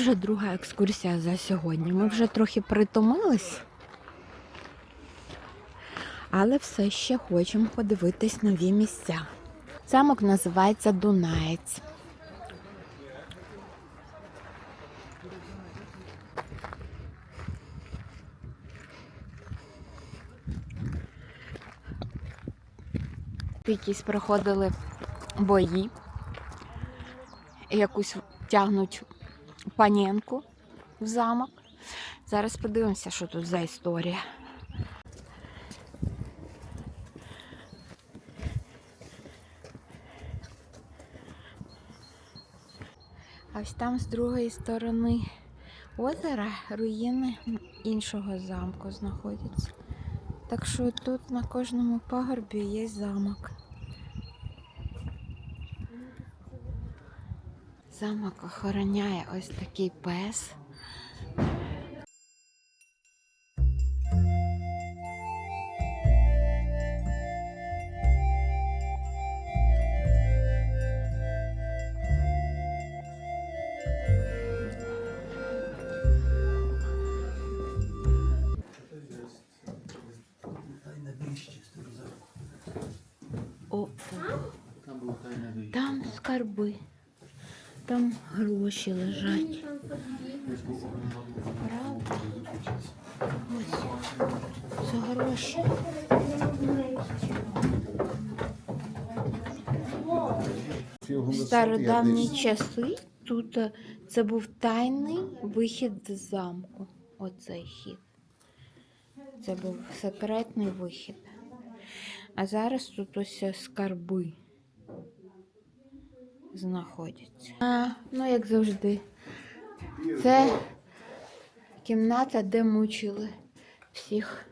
вже друга екскурсія за сьогодні. Ми вже трохи притомились, але все ще хочемо подивитись нові місця. Замок називається Дунаєць. Якісь проходили бої, якусь тягнуть паненку в замок. Зараз подивимося, що тут за історія. А ось там з другої сторони озера руїни іншого замку знаходяться. Так що тут на кожному пагорбі є замок. Замок охороняє ось такий пес. О, там скарби. Там гроші лежать. Правда? Ось. Це гроші. В стародавні часи тут е, це був тайний вихід з замку. Оцей хід. Це був секретний вихід. А зараз тут ось скарби знаходяться. А, ну, як завжди, це кімната, де мучили всіх.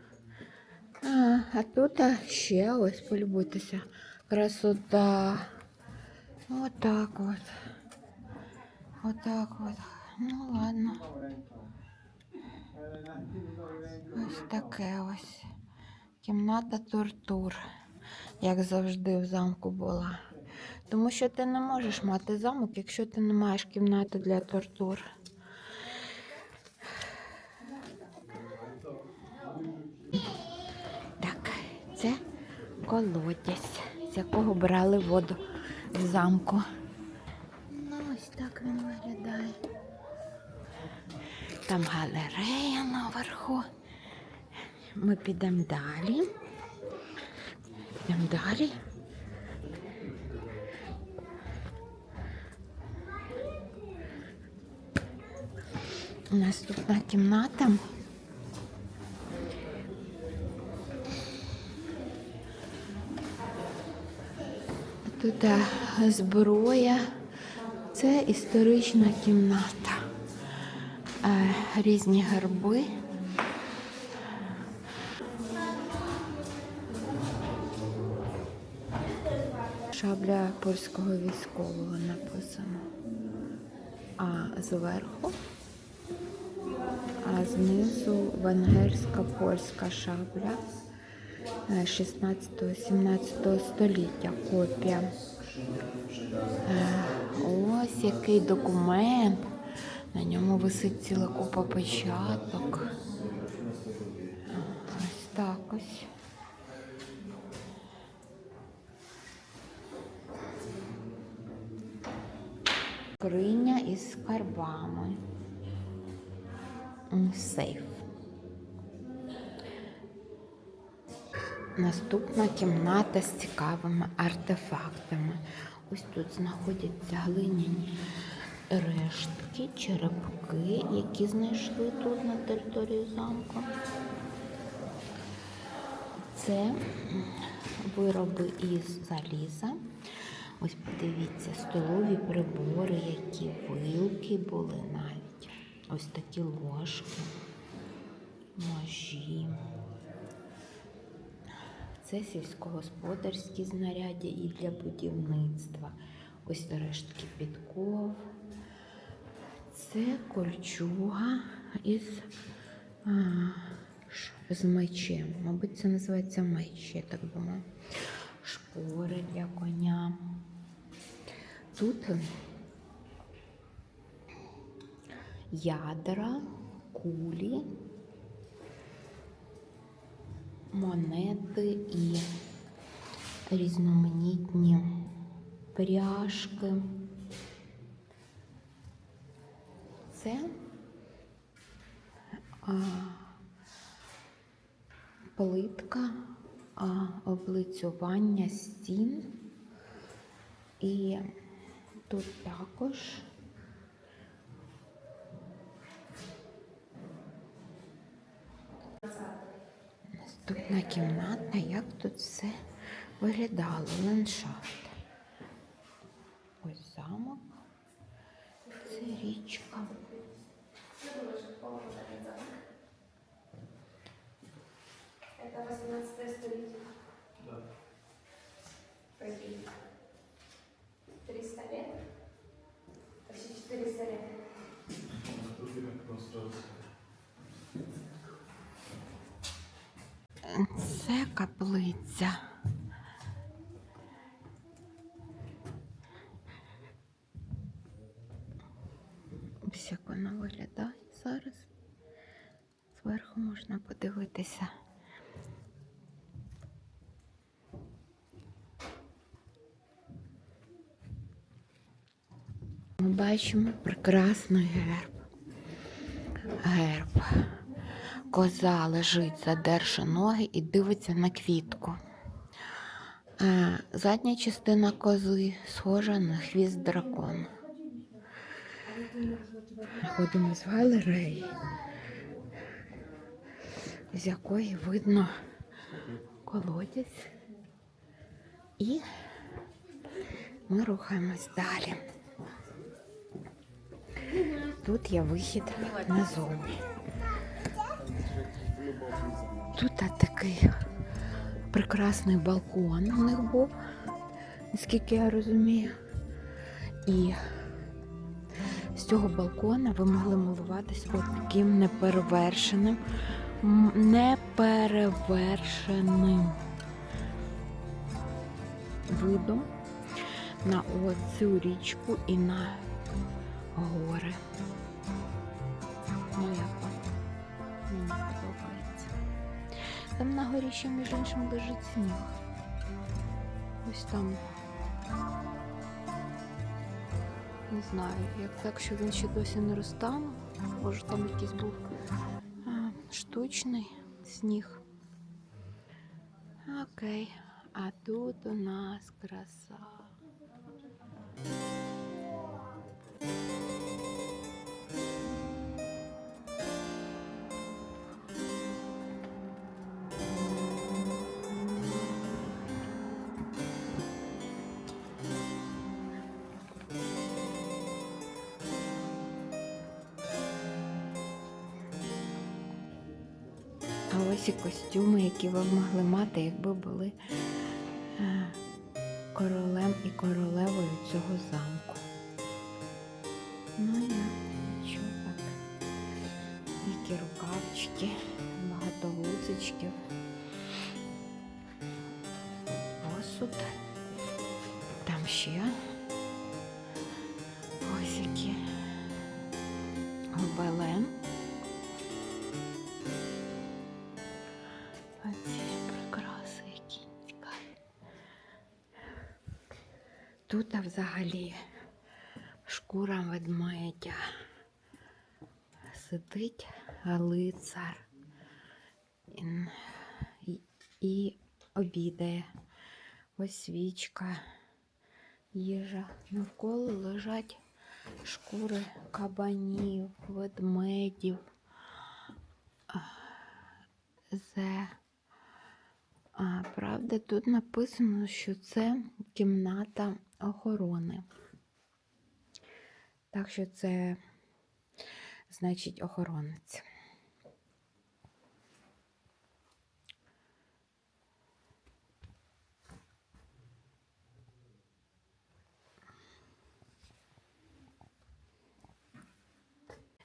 А, а тут ще ось полюбуйтеся. Красота. Отак от. Отак от. Ну ладно. Ось таке ось. Кімната тортур, як завжди в замку була. Тому що ти не можеш мати замок, якщо ти не маєш кімнати для тортур. Так, це колодязь, з якого брали воду в замку. Ну, ось так він виглядає. Там галерея наверху. Ми підемо далі. Підемо далі. Наступна кімната. Тут е, зброя. Це історична кімната. Е, Різні герби. Шабля польського військового написано. А зверху, а знизу венгерська польська шабля 16-17 століття копія. Е, Ось який документ. На ньому висить ціла купа печаток. Ось так ось. Скриня із скарбами. Сейф. Наступна кімната з цікавими артефактами. Ось тут знаходяться глиняні рештки, черепки, які знайшли тут на території замку. Це вироби із заліза. Ось подивіться, столові прибори, які вилки були навіть. Ось такі ложки, ножі. Це сільськогосподарські знаряддя і для будівництва. Ось рештки підков. Це кольчуга із а, з мечем. Мабуть, це називається меч, я так думаю. Шпори для коня. Тут ядра, кулі, монети і різноманітні пряжки. Це а, плитка а, облицювання стін. І тут також наступна кімната, як тут все виглядало, ландшафт. Ось замок, це річка. Це каплиця. Ось як вона виглядає зараз. Зверху можна подивитися. Ми бачимо прекрасний герб. Герб. Коза лежить, задерши ноги і дивиться на квітку. Е, Задня частина кози схожа на хвіст дракона. Ходимо з галереї, з якої видно колодязь. І ми рухаємось далі. Тут є вихід назовні. Тут такий прекрасний балкон у них був, наскільки я розумію. І з цього балкона ви могли милуватися таким неперевершеним, неперевершеним видом на оцю річку і на гори. Ну, Там на горі ще, між іншим, лежить сніг. Ось там. Не знаю, як так, що він ще досі не розтанув. Може там якийсь був а, штучний сніг. Окей. А тут у нас краса. А ось і костюми, які ви могли мати, якби були е, королем і королевою цього замку. Ну я що так. Які рукавчики, багато гузичків. Тут взагалі шкура ведмедя. Сидить лицар і, і, обідає. Ось свічка, їжа. Навколо лежать шкури кабанів, ведмедів. А, правда, тут написано, що це кімната охорони. Так що це значить охоронець.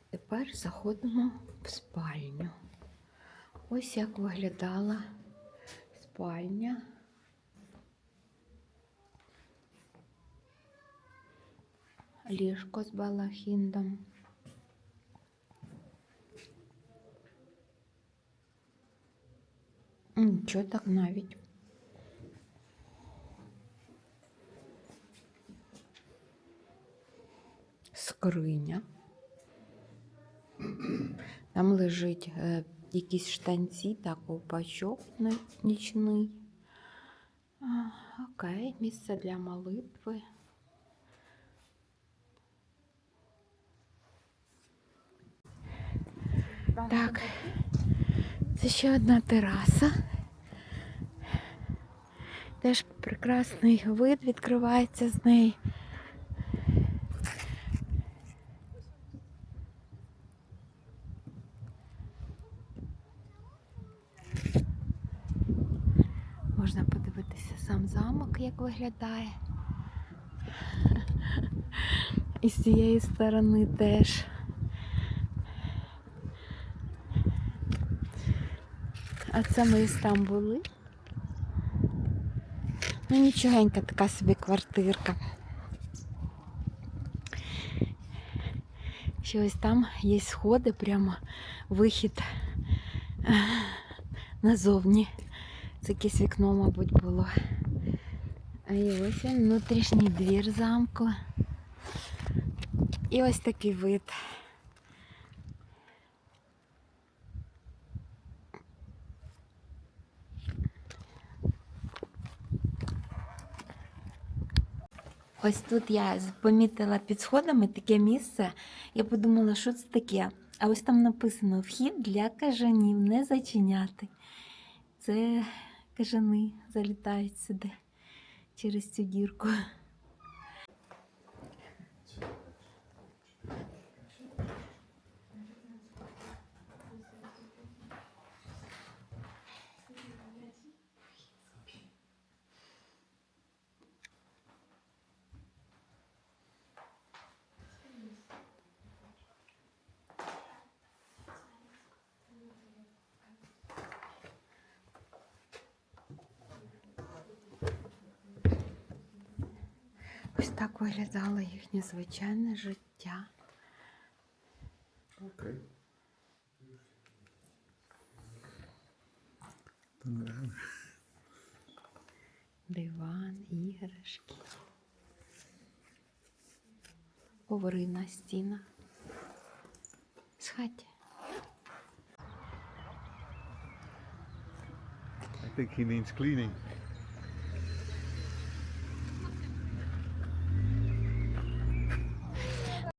Тепер заходимо в спальню. Ось як виглядала спальня. ліжко з балахіндом. Нічого так навіть. Скриня. Там лежить е, якісь штанці та ковпачок нічний. Окей, місце для молитви. Так, це ще одна тераса. Теж прекрасний вид відкривається з неї. Можна подивитися сам замок, як виглядає. І з цієї сторони теж. А це ми ось там були. Ну, нічогенька така собі квартирка. Ще ось там є сходи, прямо вихід е, назовні. Це якесь вікно, мабуть, було. А і ось внутрішній двір замку. І ось такий вид. Ось тут я помітила під сходами таке місце. Я подумала, що це таке. А ось там написано вхід для кажанів не зачиняти. Це кажани залітають сюди через цю дірку. Ось так виглядало їхнє звичайне життя. Окей. Диван, іграшки. Коври на стінах. З хаті. I think he needs cleaning.